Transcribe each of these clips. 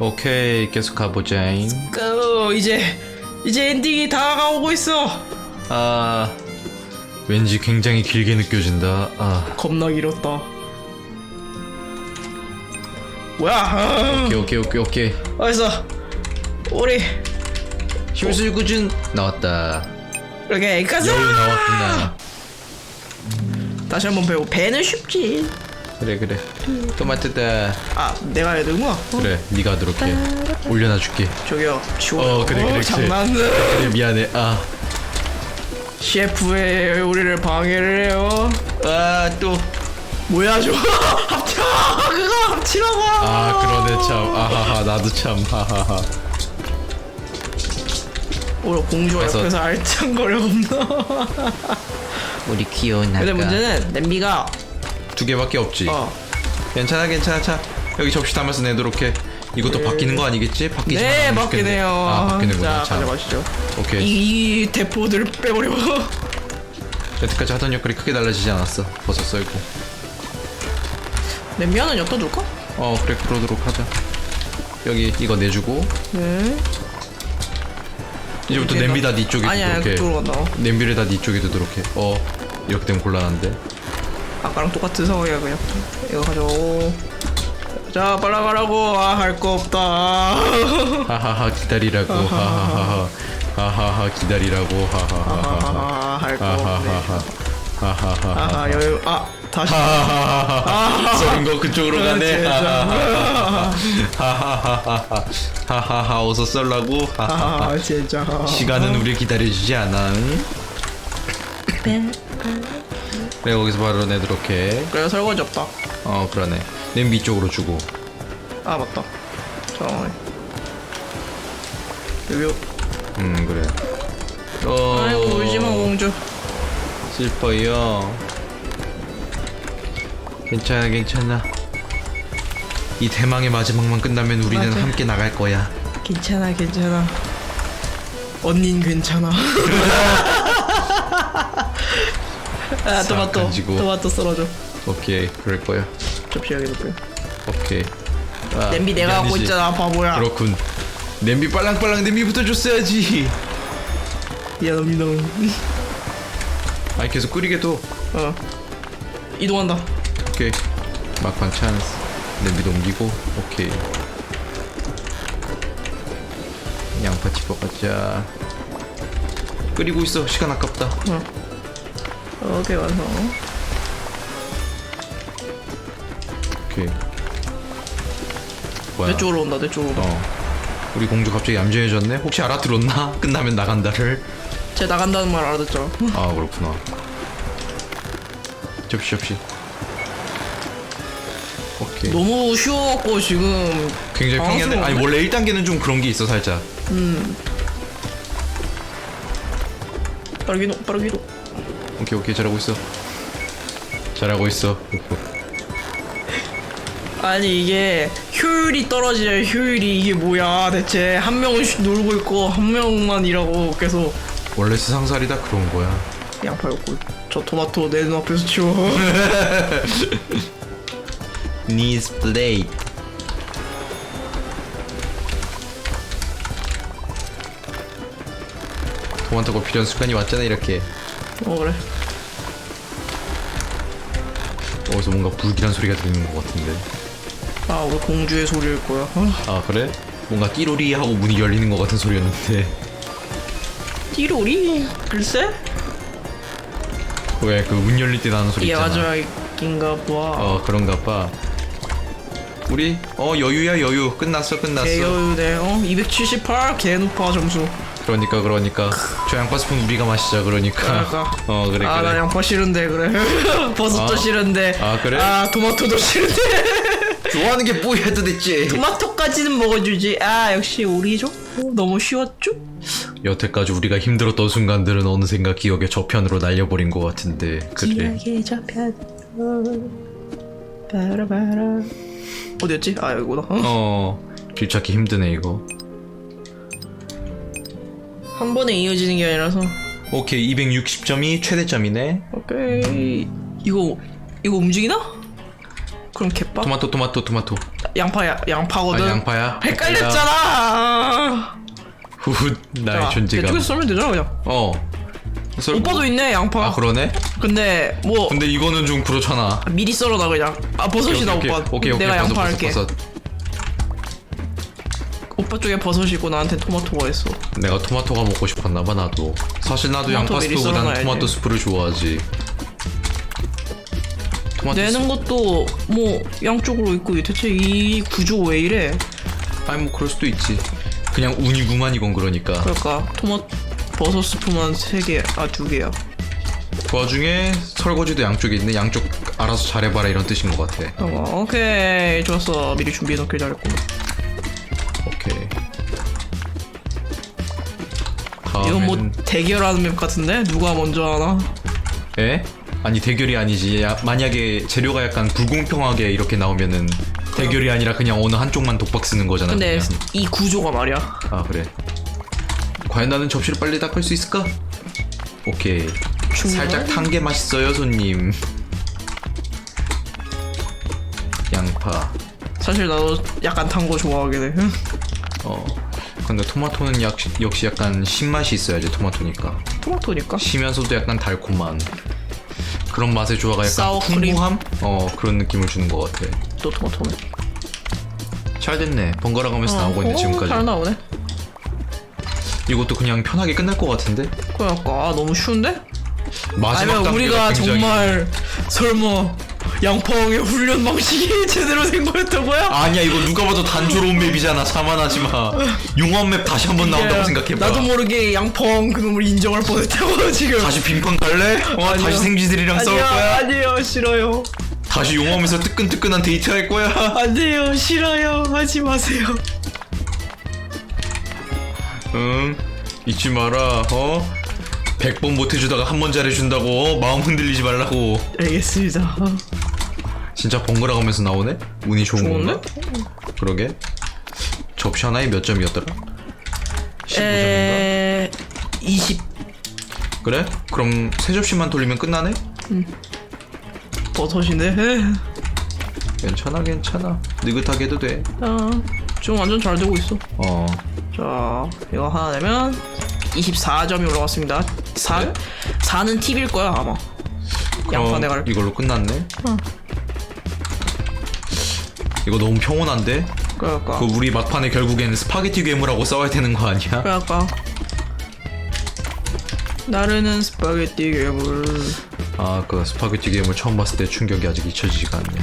오케이 계속 가보자잉 고 이제 이제 엔딩이 다가오고 있어. 아 왠지 굉장히 길게 느껴진다 아 겁나 길었다. 뭐야? 아, 오케이 오케이 오케이 오케이 어딨어? 우리 힘술구준 나왔다 이렇게 가자. 여우 나왔구나 다시 한번 배우. 배는 쉽지. 그래 그래 토마토다 아 내가 해야 되구나. 어? 그래 네가 하도록 해 올려놔 줄게 저기요 치워. 어, 그래, 그래, 그래. 장난. 그래 미안해 아 셰프의 요리를 방해를 해요. 아, 또. 뭐야 저 합쳐 그거 합치라고. 아, 그러네, 참. 아하하, 나도 참, 하하하. 오히려 공주가 그래서- 옆에서 알짱거려 겁나. 우리 귀여운 근데 문제는 냄비가 두 개밖에 없지. 어. 괜찮아, 괜찮아, 자. 여기 접시 담아서 내도록 해. 이것도 바뀌는 거 아니겠지? 바뀌지 네 않으면 바뀌네요. 아, 바뀌는구나. 자 참. 가져가시죠. 오케이. 이, 이 대포들을 빼버려. 여태까지 하던 역할이 크게 달라지지 않았어. 버섯 썰고. 냄비 하나 엿어줄까? 어, 그래, 그러도록 하자. 여기 이거 내주고. 네. 이제부터 냄비 나- 다네 쪽에 아니야 두도록 해. 그쪽으로 간다. 냄비를 다 네 쪽에 두도록 해. 어, 이렇게 되면 곤란한데. 아까랑 똑같은 상황이야 그냥. 이거 가져오고. 자 빨리 가라고. 아 할 거 없다. 하하하 기다리라고 하하하 하 하하하 기다리라고 하하하하 아할 거 없네. 하하하하 하하하하 아하 여유 아 다시. 하하하하 쏘는 거 그쪽으로 가네 진짜. 하하하하 하하하 어서 썰라고 하하하 아 진짜. 시간은 우리 기다려주지 않아 응? 그래 거기서 바로 내도록 해어 그래 설거지 없다. 그러네 냄비 쪽으로 주고 아 맞다. 잠깐만. 여기 음 그래 어 아이고 울지마 공주. 슬퍼요. 괜찮아, 괜찮아. 이 대망의 마지막만 끝나면 우리는 맞아. 함께 나갈 거야. 괜찮아 괜찮아. 언닌 괜찮아. 아싹 토마토 가지고. 토마토 썰어줘. 오케이, 그럴 거야. 접시 여기도 그래. 오케이. 아, 냄비 내가 갖고 아니지. 있잖아 바보야. 그렇군. 냄비 빨랑빨랑 냄비부터 줬어야지. 미안합니다. 아니 계속 끓이게 둬. 어 이동한다. 오케이. 막판 찬스. 냄비도 옮기고. 오케이. 양파 집어 가자. 끓이고 있어. 시간 아깝다. 오케이 완성. 오케이. 뭐야? 내 쪽으로 온다 내 쪽으로. 어. 우리 공주 갑자기 얌전해졌네? 혹시 알아들었나? 끝나면 나간다를? 쟤 나간다는 말 알아듣죠? 아 그렇구나. 접시 접시. 오케이. 너무 쉬워갖고 지금 굉장히 평이한데 아니? 원래 1단계는 좀 그런 게 있어 살짝. 빠르게 도 빠르게 도 오케이 오케이 잘하고 있어. 잘하고 있어. 아니 이게 효율이 떨어지냐 효율이 이게 뭐야 대체 한 명은 쉬- 놀고 있고 한 명만 일하고 계속 원래 세상살이다 그런 거야. 양파였고 저 토마토 내 눈앞에서 치워 Knees plate. 토마토가 필요한 순간이 왔잖아 이렇게. 어 그래 어디서 뭔가 불길한 소리가 들리는 것 같은데. 아 우리 공주의 소리일 거야. 어? 아 그래? 뭔가 띠로리 하고 문이 열리는 것 같은 소리였는데. 띠로리? 글쎄? 왜 그 문 열릴 때 나는 소리 이게 있잖아. 마지막인가 봐. 어 그런가 봐. 우리 어 여유야 여유. 끝났어 끝났어. 개여유네. 어? 278 개 높아 점수. 그러니까 그러니까 저 양파 스푼 우리가 마시자 그러니까. 그러니까. 어 그래 아나 그래. 양파 싫은데 그래. 버섯도 아. 싫은데. 아, 그래? 아 토마토도 싫은데. 좋아하는 게 뭐야 도대체 토마토까지는 먹어주지. 아 역시 우리죠? 어, 너무 쉬웠죠? 여태까지 우리가 힘들었던 순간들은 어느샌가 기억의 저편으로 날려버린 것 같은데. 그래. 기억에 잡혔어 바라바라. 어디였지? 아 여기구나 어? 어 길 찾기 힘드네 이거 한 번에 이어지는 게 아니라서 오케이 260점이 최대점이네 오케이 이거 이거 움직이나? 그럼 개빡 토마토 토마토 토마토 양파야 양파거든. 아 양파야? 헷갈렸잖아. 후훗 나의 자, 존재감 대충 썰면 되잖아 그냥. 어 썰- 오빠도 있네 양파. 아 그러네? 근데 뭐 근데 이거는 좀 그렇잖아 미리 썰어놔 그냥. 아 버섯이다 오케이, 오빠. 오케이 오케이 내가 버섯, 양파 버섯, 할게. 버섯. 오빠 쪽에 버섯이 있고 나한테 토마토가 있어. 내가 토마토가 먹고 싶었나 봐 나도 사실 나도 토마토 양파 미리 썰어놔야지. 토마토 스프를 좋아하지 토마토 내는 것도 뭐 양쪽으로 있고 대체 이 구조 왜 이래? 스프 아니 뭐 그럴 수도 있지 그냥 운이구만 이건 그러니까 그러니까 토마 버섯 스프만 세 개, 아 두 개야. 그 와중에 설거지도 양쪽에 있네 양쪽 알아서 잘해봐라 이런 뜻인 것 같아 어, 오케이 좋았어. 미리 준비해 놓길 잘했고. 이건 뭐 대결하는 맵 같은데 누가 먼저 하나? 에? 아니 대결이 아니지 야, 만약에 재료가 약간 불공평하게 이렇게 나오면은 대결이 아니라 그냥 어느 한쪽만 독박 쓰는 거잖아 근데 그냥. 이 구조가 말이야. 아 그래 과연 나는 접시를 빨리 닦을 수 있을까? 오케이 살짝 탄 게 맛있어요 손님 양파 사실 나도 약간 탄 거 좋아하긴 해. 어 근데 토마토는 약, 역시 약간 신맛이 있어야지 토마토니까 토마토니까. 시면서도 약간 달콤한 그런 맛의 조화가 약간 사워 크림? 풍부함? 어 그런 느낌을 주는 것 같아 또 토마토네. 잘 됐네 번갈아 가면서 나오고 있네 어, 지금까지 잘 나오네. 이것도 그냥 편하게 끝날 것 같은데? 그러니까 아, 너무 쉬운데? 마지막 아니면 단계가 우리가 굉장히 정말 설마 양파왕의 훈련 방식이 제대로 된 거야? 아니야 이거 누가 봐도 단조로운 맵이잖아 자만하지 마 용암 맵 다시 한번 나온다고 야, 생각해봐 나도 모르게 양파왕 그놈을 인정할 뻔했다고 지금. 다시 빈판 갈래? 어, 아니요. 다시 생쥐들이랑 싸울 아니요, 거야? 아니요, 싫어요. 다시 용암에서 뜨끈뜨끈한 데이트 할 거야? 아니요, 싫어요. 하지 마세요. 응 잊지 마라 어? 100번 못해주다가 한 번 잘해준다고 어? 마음 흔들리지 말라고 알겠습니다. 진짜 번갈아 가면서 나오네? 운이 좋은? 건가? 그러게 접시 하나에 몇 점이었더라? 15점인가? 에... 20 그래? 그럼 세 접시만 돌리면 끝나네? 버섯이네. 에. 괜찮아 괜찮아 느긋하게 해도 돼 아, 지금 완전 잘 되고 있어. 어. 자, 이거 하나 내면 24점이 올라갔습니다. 4, 그래? 4는 팁일 거야, 아마. 양파 그럼 내가 할게. 이걸로 끝났네 어. 이거 너무 평온한데? 그럴까? 그 우리 막판에 결국에는 스파게티 괴물하고 싸워야 되는 거 아니야? 그럴까? 나르는 스파게티 괴물. 아 그 스파게티 괴물 처음 봤을 때 충격이 아직 잊혀지지가 않네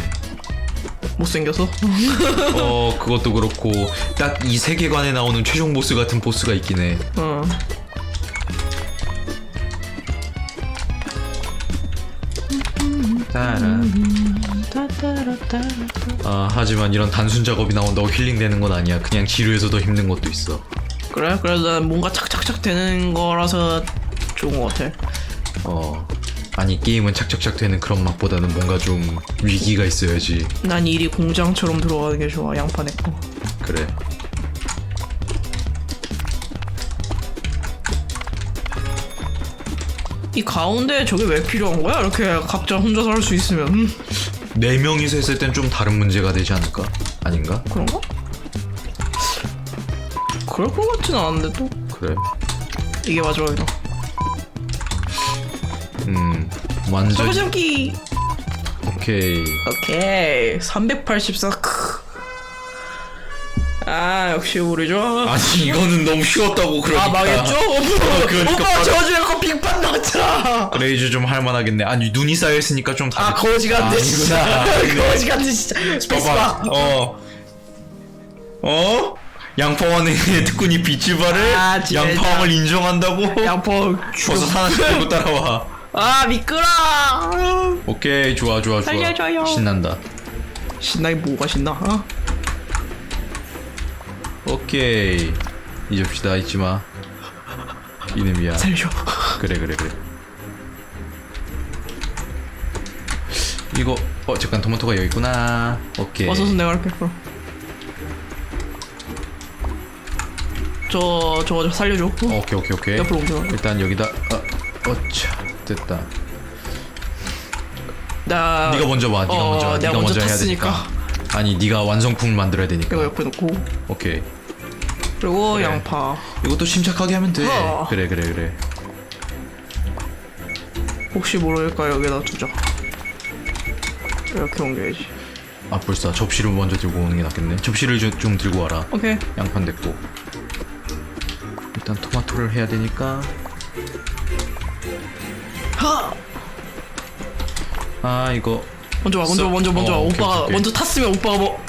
못생겨서? 어 그것도 그렇고 딱 이 세계관에 나오는 최종 보스 같은 보스가 있긴 해 어. 아 하지만 이런 단순 작업이 나온다고 힐링되는 건 아니야 그냥 지루해서 더 힘든 것도 있어 그래? 그래도 난 뭔가 착착착 되는 거라서 좋은 것 같아. 어 아니 게임은 착착착 되는 그런 맛보다는 뭔가 좀 위기가 있어야지 난 일이 공장처럼 들어가는 게 좋아, 양파 내거. 그래 이 가운데 저게 왜 필요한 거야? 이렇게 각자 혼자서 할 수 있으면. 음, 네 명이서 했을 땐 좀 다른 문제가 되지 않을까? 아닌가? 그런가? 그럴 것 같지는 않은데 또 그래 이게 마지막이다. 음 완전 설거지기 오케이 오케이 384 크. 아 역시 우리죠. 아니 이거는 너무 쉬웠다고 그러니까 아 망했죠? 그러니까 오빠 저 중에 거 빅판 나왔잖아. 레이즈 좀 할만하겠네 아니 눈이 쌓여 있으니까 좀 다르 아 거지 같네 진짜. 아니구나 거지 같네 진짜. 스페이스바. 어 어? 양파왕의 특군이 비치바를 아. 양파왕을 인정한다고? 양파 버섯 하나씩 들고 따라와 아 미끄러. 오케이 좋아 좋아 좋아 살려줘요. 신난다 신나게 뭐가 신나? 어? 오케이 잊읍시다 잊지마 이놈이야 살려줘. 그래 그래 그래 이거 어 잠깐 토마토가 여기 있구나 오케이 버섯은 내가 할게 그럼. 저 저거 저 살려줘. 어? 오케이 오케이 오케이 옆으로 옮겨. 일단 여기다 어, 어차 됐다 나 네가 먼저 와 네가 어, 먼저 와 내가 네가 먼저 먼저 해야 탔으니까. 되니까 아니 네가 완성품을 만들어야 되니까 이거 옆에 놓고 오케이 그리고 그래. 양파. 이것도 침착하게 하면 돼. 어. 그래 그래 그래. 혹시 모르니까 여기다 두자. 이렇게 옮겨야지. 아 벌써 접시를 먼저 들고 오는 게 낫겠네. 접시를 좀, 좀 들고 와라. 오케이. 양판 됐고. 일단 토마토를 해야 되니까. 하! 아 이거 먼저 와 먼저 써- 먼저 먼저 와. 어, 오케이, 오빠가 오케이. 먼저 탔으면 오빠가 뭐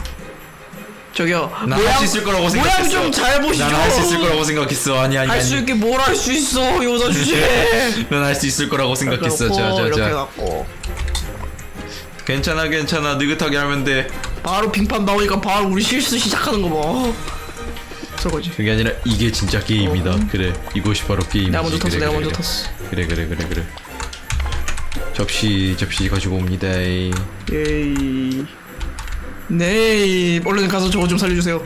저기요. 난할수 있을 거라고 생각했어. 모양 좀 잘 보시죠. 난 할 수 있을 거라고 생각했어. 아니 아니 할 수 아니. 있게 뭘 할 수 있어 요자 주제. 난할 수 있을 거라고 생각했어. 이렇게 자자자. 갖고. 괜찮아 괜찮아. 느긋하게 하면 돼. 바로 빙판 나오니까 바로 우리 실수 시작하는 거 봐. 저거지. 그게 아니라 이게 진짜 게임이다. 그래. 이것이 바로 게임이지. 내가 먼저 탔어 그래, 내가 그래, 먼저 그래. 탔어. 그래 그래 그래 그래. 접시 접시 가지고 옵니다. 예이 네 얼른 가서 저거 좀 살려주세요.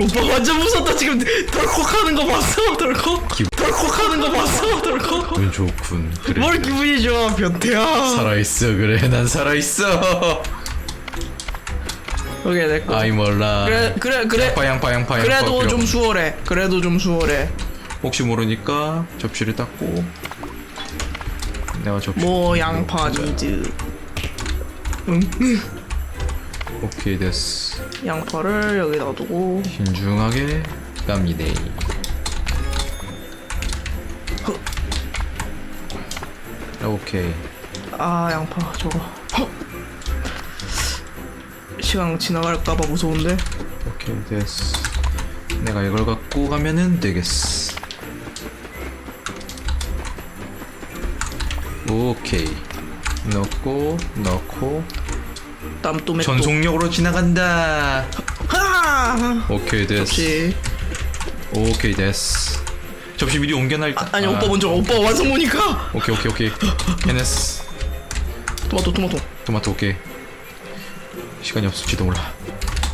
오빠 완전 무섭다 지금. 덜컥 하는 거 봤어? 덜컥? 기- 덜컥 하는 거 봤어? 덜컥? 기분 좋군. 그래. 뭘. 기분이 좋아 변태야. 살아있어 그래. 난 살아있어. 오케이 내꺼 아이 몰라. 그래 그래 그래. 양파 양파 양파 양파 그래도 필요 좀 없- 수월해. 그래도 좀 수월해. 혹시 모르니까 접시를 닦고 내가 접시 뭐 양파 니즈 오케이 됐어. 양파를 여기 놔두고. 신중하게 갑니다. 오케이. 아 양파 저거. 헉. 시간 지나갈까봐 무서운데? 오케이 됐어. 내가 이걸 갖고 가면은 되겠어. 오케이. 넣고 넣고 땀또메 전속력으로 지나간다. 하 오케이 됐어. 접시. 오케이 됐어. 접시 미리 옮겨놔. 아, 아니 오빠 먼저 오빠 완성 보니까. 오케이 오케이 오케이. 해냈어. 토마토 토마토. 토마토 오케이. 시간이 없을지도 몰라.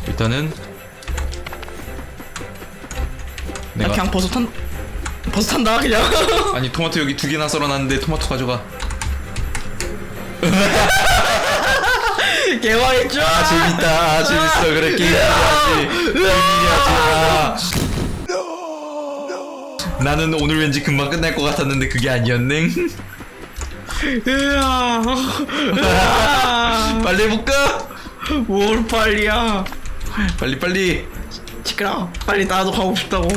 일단은 나 내가 그냥 버섯 한 버섯 한다 그냥. 아니 토마토 여기 두 개나 썰어놨는데 토마토 가져가 개왕했죠? 아 재밌다. 아 재밌어. 그래 게임이야지. 게임이야지 아. 나는 오늘 왠지 금방 끝날 것 같았는데 그게 아니었네. 으아. 빨리 해볼까? 뭘 빨리야? 빨리 빨리. 시끄러. 빨리 나도 가고 싶다고.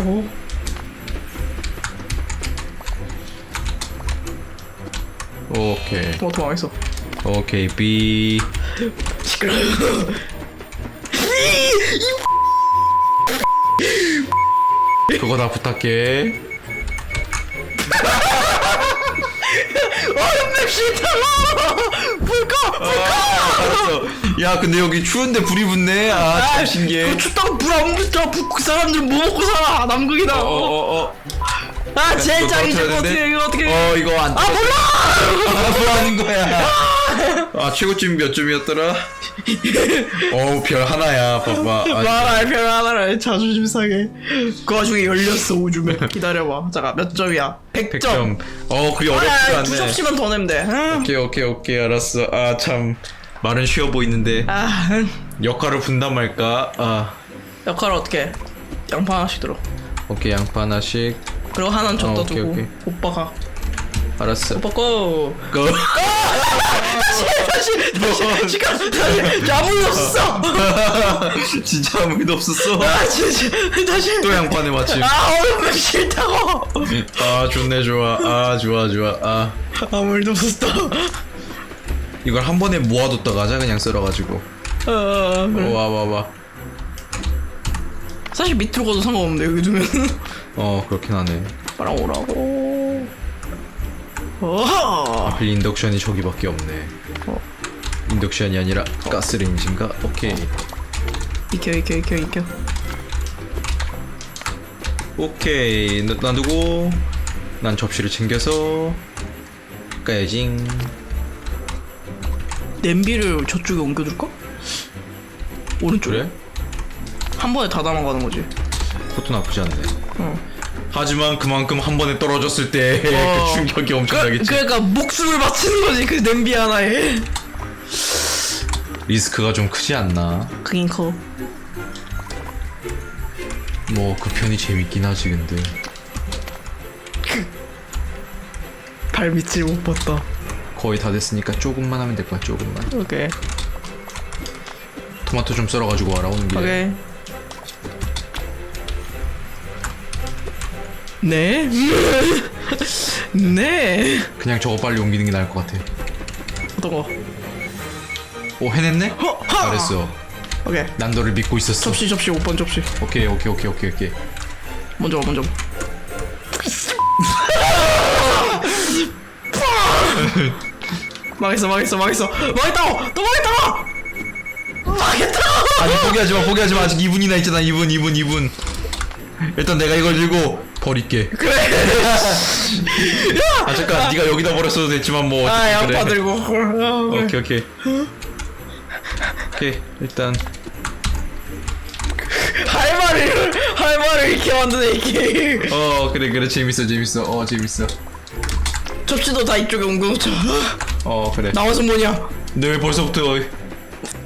오케이. 토마토 망했어 오케이 B. 시끄러 그거 다 부탁해. 얼음 싫다고 불꺼 알았어. 야 근데 여기 추운데 불이 붙네? 아 참 신기해. 그 춥다고 불안 붙어. 그 사람들 뭐 먹고 살아? 남극이다. 어어어. 아제 일 이거 짱이지 떨어뜨려야 이거 어떻게? 이거 어떻게 어 이거 안아 몰라 아, 뭐 하는 거야? 아, 최고점 몇 점이었더라? 어우, 별 하나야, 봐봐. 아, 말할 별 하나를 자존심 상해 그 와중에 열렸어 오줌에 기다려봐 잠깐 몇 점이야 100점 100점. 어, 그게 어렵지가 아, 두 않네. 접시만 더 내면 돼 응? 오케이, 오케이, 오케이, 알았어. 아, 참. 말은 쉬워 보이는데. 아 응. 역할을 분담할까? 아, 역할 어떻게 양파 하나씩 들어 오케이, 양파 하나씩. 그리고 하나는 줬다 어, 오케이, 두고 오케이. 오빠가 알았어. 오빠 거 고. 다시 다시 지금 다시 아무도 없어 진짜 아무 일도 없었어. 아 진짜 다시 또 양파네, 마침. 아 얼음 싫다고 아, 좋네, 좋아. 아, 좋아, 좋아. 아. 아무 일도 없었어 이걸 한 번에 모아뒀다가 하자, 그냥 썰어가지고. 어, 그래. 와, 와, 와. 사실 밑으로 가도 상관없는데 여기 두면 어, 그렇긴 하네. 빨랑 오라고 어허 하필 인덕션이 저기밖에 없네. 어. 인덕션이 아니라 가스레인지인가? 오케이. 익혀 익혀 익혀 익혀 오케이. 놔- 놔두고 난 접시를 챙겨서 까야지. 냄비를 저쪽에 옮겨둘까? 오른쪽에 그래? 한 번에 다 담아가는 거지 그것도 나쁘지 않네. 어. 하지만 그만큼 한 번에 떨어졌을 때 그 어. 충격이 엄청나겠지. 그, 그러니까 목숨을 바치는 거지 그 냄비 하나에 리스크가 좀 크지 않나? 크긴 커. 뭐 그 편이 재밌긴 하지 근데 발 밑을 못 봤다. 거의 다 됐으니까 조금만 하면 될 거야 조금만 오케이. 토마토 좀 썰어가지고 와라 오는 길에 오케이. 네? 네? 그냥 저거 빨리 옮기는 게 나을 것 같아 어떤 거? 오 해냈네? 허! 하! 잘했어 오케이. 난 너를 믿고 있었어 접시 접시 5번 접시. 오케이 오케이 오케이 오케이 오케이 먼저 와, 먼저. 와. 망했어 망했어 망했어 망했다고 또 망했다고 망했다 아니 포기하지 마 포기하지 마 아직 2분이나 있잖아 2분 2분 2분 일단 내가 이걸 들고 버릴게. 그래. 아 잠깐. 네가 여기다 버렸어도 됐지만 뭐 아 어쨌든 양파 그래. 들고 아, 그래. 오케이 오케이. 오케이 일단. 할 말을 할 말을 이렇게 만드네 이게 어 그래 그래. 재밌어 재밌어. 어 재밌어. 접시도 다 이쪽에 옮겨놓자. 어 그래. 나머지 뭐냐? 근데 왜 벌써부터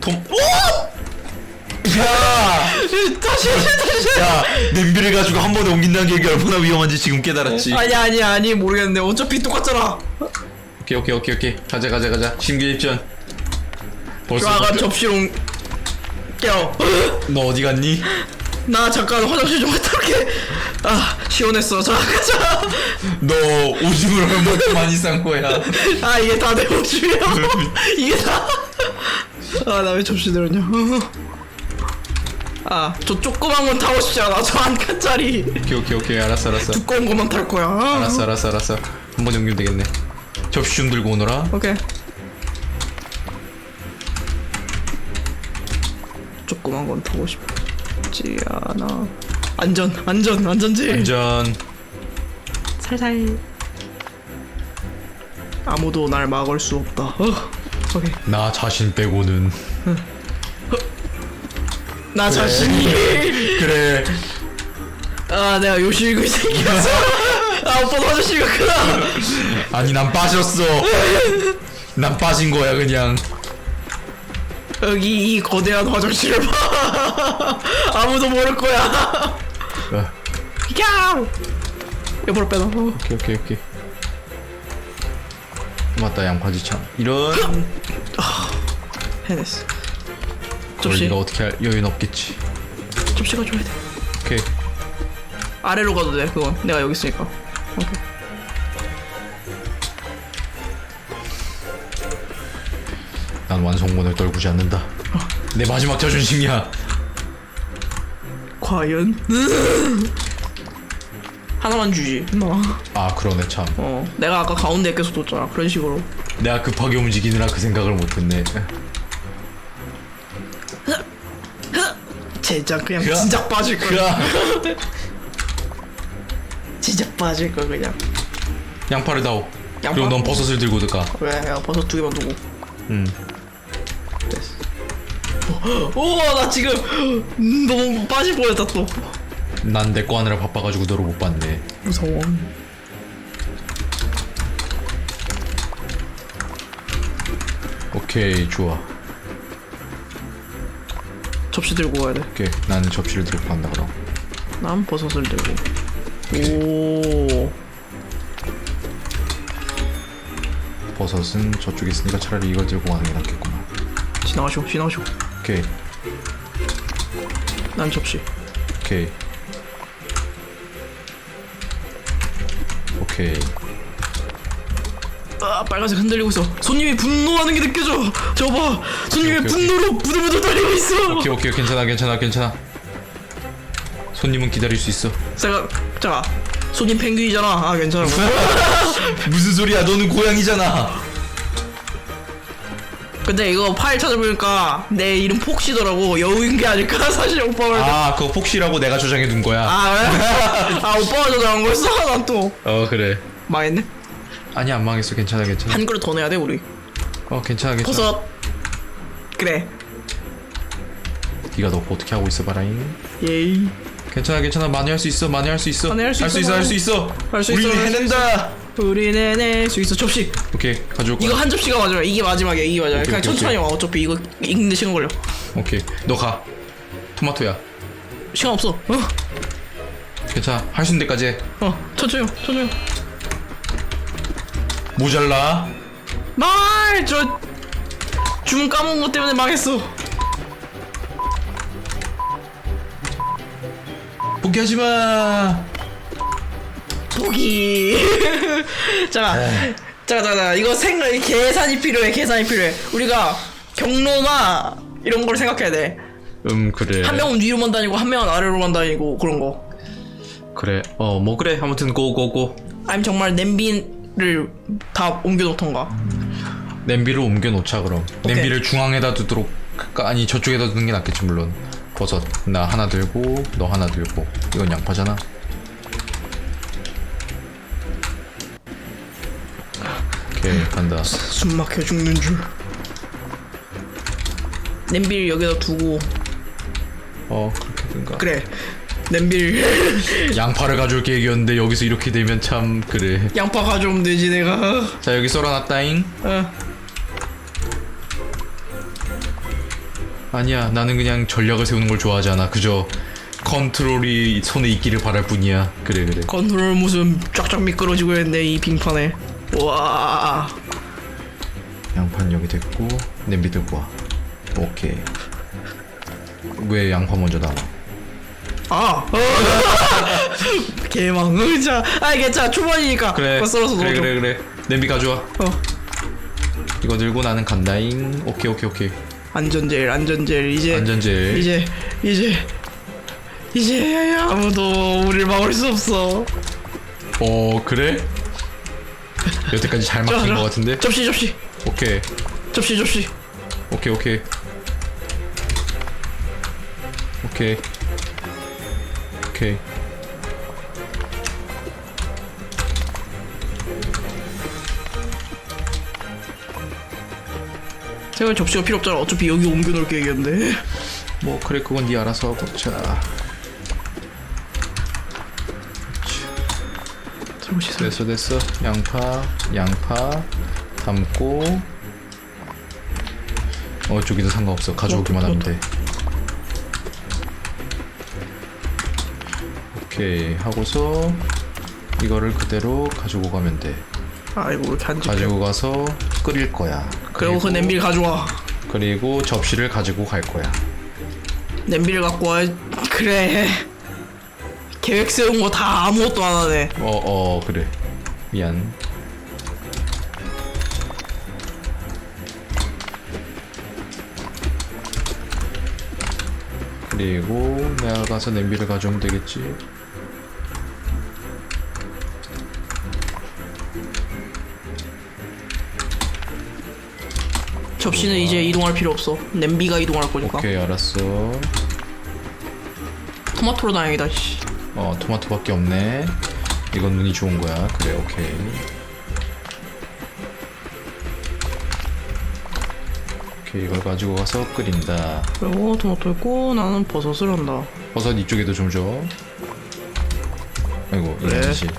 톰 야. 다시 다시 야 냄비를 가지고 한 번에 옮긴다는 게 얼마나 위험한지 지금 깨달았지. 아니 아니 아니 모르겠는데. 어차피 똑같잖아. 오케이 오케이 오케이 오케이. 가자 가자 가자. 심기일전. 벌써 접시로 옮- 껴. 너 어디 갔니? 나 잠깐 화장실 좀 갔다 올게. 아 시원했어. 자 가자. 너 오줌을 얼마나 많이 싼 거야? 아 이게 다 내 옷이야. 이게 다아나 왜 접시 들었냐 아저 조그만 건 타고 싶지 않아. 저 한 칸짜리. 오케이 오케이 오케이. 알았어 알았어. 두꺼운 것만 탈 거야. 아. 알았어 알았어 알았어. 한번 옮기면 되겠네. 접시 좀 들고 오너라. 오케이. 조그만 건 타고 싶지 않아. 안전 안전 안전지. 안전. 살살. 아무도 날 막을 수 없다. 어 오케이. 나 자신 빼고는 나 자신이. 그래. 아 내가 요실그 생겼어 아 오빠 화장실 갔구나 아니 난 빠졌어. 난 빠진 거야 그냥. 여기 이 거대한 화장실을 봐. 아무도 모를 거야. 어, 야 옆으로 빼놔. 어. 오케이 오케이 오케이. 맞다 양파지 참 이런. 해냈어. 걸 접시. 네가 어떻게 할 여유는 없겠지. 접시가 줘야 돼. 오케이. 아래로 가도 돼 그건. 내가 여기 있으니까. 오케이. 난 완성본을 떨구지 않는다. 내 마지막 자존심이야. 과연? 하나만 주지. 뭐. 아 그러네 참. 어. 내가 아까 가운데 계속 뒀잖아 그런 식으로. 내가 급하게 움직이느라 그 생각을 못했네 진짜 그냥 그야. 진짜 빠질 거야 그야. 진짜 빠질 거야 그냥. 양파를 다오. 양파? 그리고 넌 버섯을 들고 들까 왜? 야, 버섯 두 개만 두고. 음. 됐어. 오나 지금 음, 너무 빠질 뻔했다 또. 난내 거 하느라 바빠가지고 너를 못 봤네. 무서워. 오케이 좋아 접시 들고 가야 오케이. 나는 접시를 들고 간다 그럼. 돼난 버섯을 들고. 오 버섯은 저쪽에 있으니까 차라리 이걸 들고 가는 게 낫겠구만 지나가쇼 지나가쇼 오케이. 난 접시. 오케이. 오케이 아 빨간색 흔들리고 있어. 손님이 분노하는 게 느껴져. 저거 봐 손님이 오케이, 오케이. 분노로 부들부들 떨리고 있어. 오케이 오케이. 괜찮아 괜찮아 괜찮아. 손님은 기다릴 수 있어. 잠깐 잠깐. 손님 펭귄이잖아. 아 괜찮아. 무슨 소리야? 너는 고양이잖아. 근데 이거 파일 찾아보니까 내 이름 폭시더라고. 여우인 게 아닐까? 사실 오빠 말도. 아 그거 폭시라고 내가 저장해 둔 거야. 아 그래? 아 오빠가 저장한 거였어? 난 또. 어 그래. 망했네 아니 안 망했어. 괜찮아 괜찮아. 한 그릇 더 내야 돼 우리. 어 괜찮아 괜찮아. 버섯. 그래. 네가 너 어떻게 하고 있어 바라잉? 예이 괜찮아 괜찮아. 많이 할 수 있어 많이 할 수 있어. 많이 할수 할수 있어, 할수 있어. 할수 우리 있어, 할수 해낸다. 우리는 해낼 수 있어. 접시. 오케이 가져올 거야. 이거 한 접시가 마지막 이게 마지막이야 이게 마지막. 오케이, 그냥 오케이, 천천히 와 어차피 이거 익는데 시간 걸려. 오케이 너 가. 토마토야. 시간 없어. 어, 괜찮아 할 수 있는 데까지 해. 어 천천히 와, 천천히 와. 모자라. 말저 주문 까먹은 것 때문에 망했어. 포기하지 마. 포기. 자 네. 자, 자, 자, 이거 생각, 계산이 필요해, 계산이 필요해. 우리가 경로나 이런 걸 생각해야 돼. 음 그래. 한 명은 위로만 다니고, 한 명은 아래로만 다니고, 그런 거. 그래. 어 뭐 그래. 아무튼 고고고. 아니면 정말 냄비 를 다 옮겨놓던가. 냄비를 옮겨 놓자 그럼 오케이. 냄비를 중앙에다 두도록 할까? 아니 저쪽에다 두는 게 낫겠지 물론 버섯 나 하나 들고 너 하나 들고 이건 양파잖아 오케이 간다 숨 막혀 죽는 줄. 냄비를 여기다 두고, 어 그렇게든가 그래. 냄비를 양파를 가져올 계획이었는데 여기서 이렇게 되면 참 그래. 양파 가져오면 되지, 내가. 자 여기 썰어놨다잉. 어. 아니야 나는 그냥 전략을 세우는 걸 좋아하지 않아. 그저 컨트롤이 손에 있기를 바랄 뿐이야. 그래 그래. 컨트롤 무슨 쫙쫙 미끄러지고 있는데, 이 빙판에. 와. 양파는 여기 됐고 냄비 들고 와 오케이. 왜 양파 먼저 나와 아! 개망. 응, 자, 아, 괜찮아. 초반이니까. 그래 그거 썰어서 그래 넣어줘. 그래 그래 냄비 가져와 어. 이거 들고 나는 간다잉 오케이 오케이 오케이 안전젤, 안전젤. 이제. 안전젤 이제, 이제. 이제 아무도 우리를 막을 수 없어. 어 그래? 여태까지 잘 막힌 것 같은데 접시, 접시. 오케이 접시, 접시. 오케이 오케이 오케이 오케이. 제가 접시가 필요 없잖아. 어차피 여기 옮겨놓을 계획이었는데. 뭐 그래 그건 네 알아서 하고. 자. 설거지, 설거지. 됐어 됐어. 양파 양파. 담고. 어 저기도 상관없어. 가져오기만 어, 하면 돼 오케이 하고서 이거를 그대로 가지고 가면 돼 아이고, 왜 이렇게 안 집혀. 가지고 가서 끓일 거야 그리고 그 냄비를 가져와. 그리고 접시를 가지고 갈 거야 냄비를 갖고 와. 그래. 계획 세운 거 다 아무것도 안 하네. 어어 그래 미안 그리고 내가 가서 냄비를 가져오면 되겠지 접시는 이제 이동할 필요 없어. 냄비가 이동할 거니까. 오케이 알았어 토마토로 다행이다. 씨. 어 토마토밖에 없네 이건 눈이 좋은 거야 그래 오케이 오케이 이걸 가지고 가서 끓인다 그리고 토마토 있고 나는 버섯을 한다. 버섯 이쪽에도 좀 줘. 아이고 그래. 이런 짓이.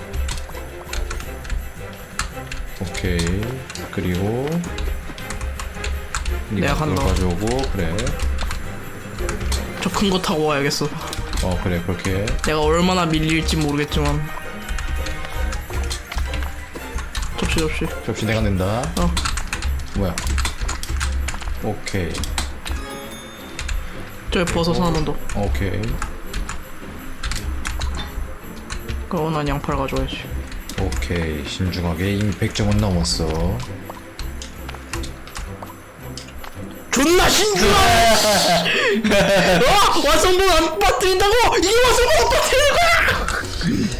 오케이. 그리고 내가 이거 간다. 가져오고 그래. 저 큰 거 타고 와야겠어. 어 그래 그렇게. 내가 얼마나 밀릴지 모르겠지만. 접시 접시. 접시 내가 낸다. 어. 뭐야? 오케이. 저기 버섯 하나만 더. 오케이. 그럼 난 양파를 가져와야지. 오케이. 신중하게 이미 100점은 넘었어. 존나 신중하네. 어 완성본 안 빠뜨린다고 이게 완성본 안 빠뜨리는 거야.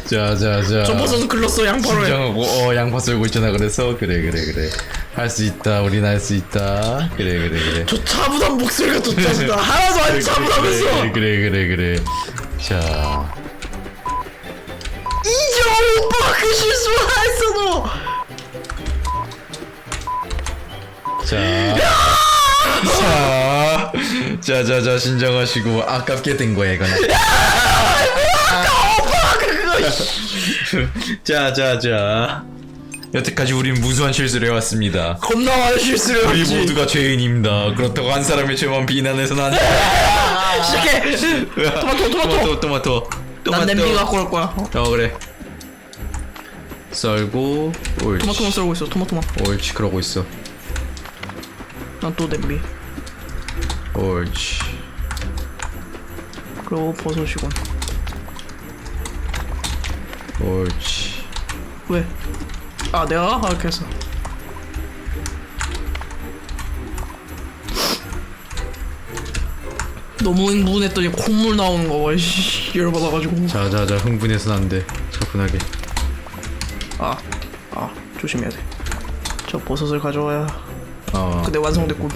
자자자. 저 버섯은 글렀어 양파로 해. 신정하고 어 양파 썰고 있잖아 그래서 그래 그래 그래 할 수 있다 우린 할 수 있다 그래 그래 그래 저 차분한 목소리가 좋다. 하나도 안 차분하면서. 그래 그래 그래 그래 자 인정 오빠가 그 실수를 했어도. 자, 자, 자, 자, 자, 신정하시고 아깝게 된 거야 이거는. 자, 자, 자. 여태까지 우린 무수한 실수를 해왔습니다. 겁나 많은 실수를 우리 했지 모두가 죄인입니다. 그렇다고 한 사람의 죄만 비난해서는 안 돼. 시작해 토마토 토마토 토마토, 토마토. 난 냄비 갖고 올 거야 어, 어 그래. 썰고 옳지. 토마토만 썰고 있어 토마토만 옳지 그러고 있어. 난 또 냄비 옳지. 그리고 버섯이군 옳지. 왜? 아 내가 이렇게 했어 너무 흥분했더니 콧물 나오는 거봐 열받아가지고 자자자 흥분해서는 안 돼. 차분하게. 아, 아 조심해야 돼 저 버섯을 가져와야 어. 근데 완성됐군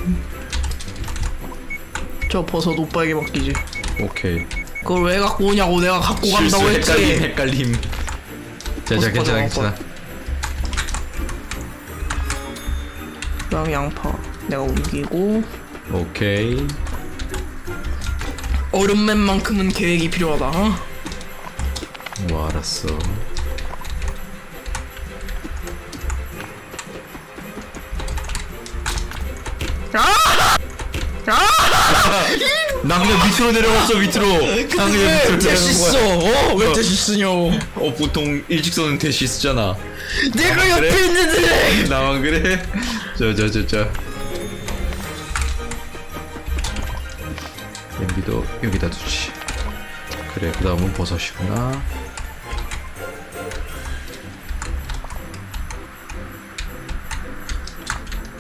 저 버섯 오빠에게 맡기지 오케이. 그걸 왜 갖고 오냐고 내가 갖고 간다고 했지 헷갈림 헷갈림. 자자 버섯 괜찮아 괜찮아. 그다음 양파 내가 옮기고 오케이. 얼음맨만큼은 계획이 필요하다 어? 뭐 알았어. 나 그냥 밑으로 내려갔어 밑으로. 나 그냥 왜 밑으로 대시 내려간 거야. 써? 어? 왜 대시 쓰냐고 어 보통 일직선은 대시 쓰잖아. 내가 옆에 그래? 있는데 나만 그래? 저저저 저. 냄비도 여기다 두지. 그래 그 다음은 버섯이구나.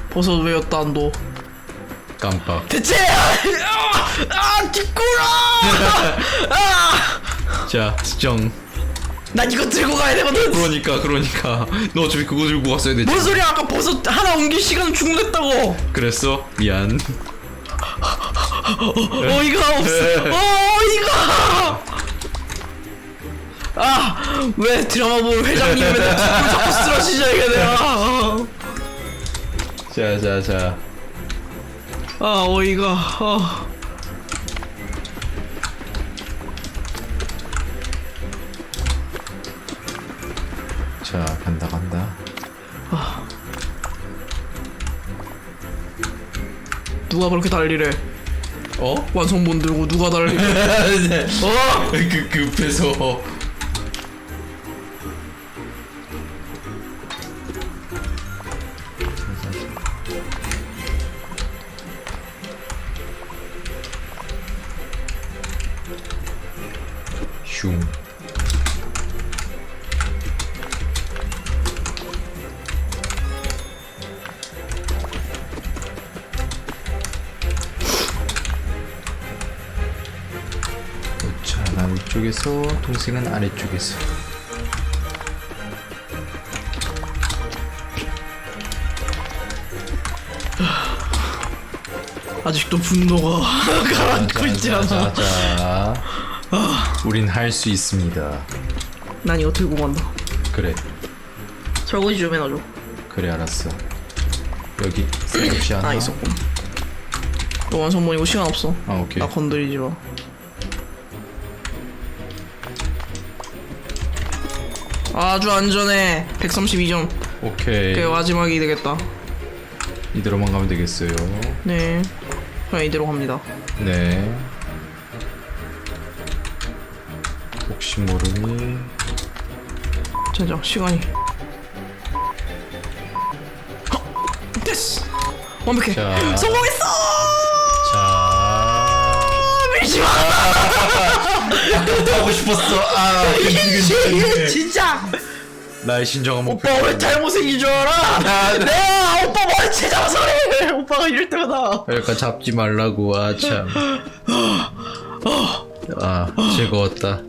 버섯 왜 였다 안도 깜빡. 대체 아, 아 뒷구라 아, 자 수정. 난 이거 들고 가야 되거든 그러니까 그러니까 너 어차피 그거 들고 갔어야 되지. 뭔 소리야 아까 버섯 하나 옮길 시간 충분했다고 그랬어? 미안. 어 이가 없어 어 이가 아 왜 드라마 보면 회장님이 맨날 뒷구를 자꾸 쓰러지냐 이게 내가 자, 자, 자. 아 어이가 아. 자, 간다, 간다. 누가 그렇게 달리래 어? 완성본 들고 누가 달리래 어? 그 급해서. 슝. 자, 나 위쪽에서 동생은 아래쪽에서. 아직도 분노가 가라앉고 있지 않아 자, 자, 우린 할 수 있습니다. 난 이거 들고 간다 그래, 설거지 좀 해놔줘 그래 알았어. 여기 없지 않아? 아 있었군 너 완성본 이거 시간 없어 아 오케이. 나 건드리지 마 아주 안전해 132점 오케이. 그게 마지막이 되겠다 이대로만 가면 되겠어요. 네 그냥 이대로 갑니다 네. 혹시 모르니 젠장 시간이 헉! 됐어 완벽해 자. 성공했어 자 밀지마 하고 싶었어. 아 진짜 나의 신정한 목표. 오빠 왜 잘못생긴 줄 알아? 내가 오빠 머리채 잡아서 그래 오빠가 이럴 때마다 그러니까 잡지 말라고 아 참. 아 즐거웠다.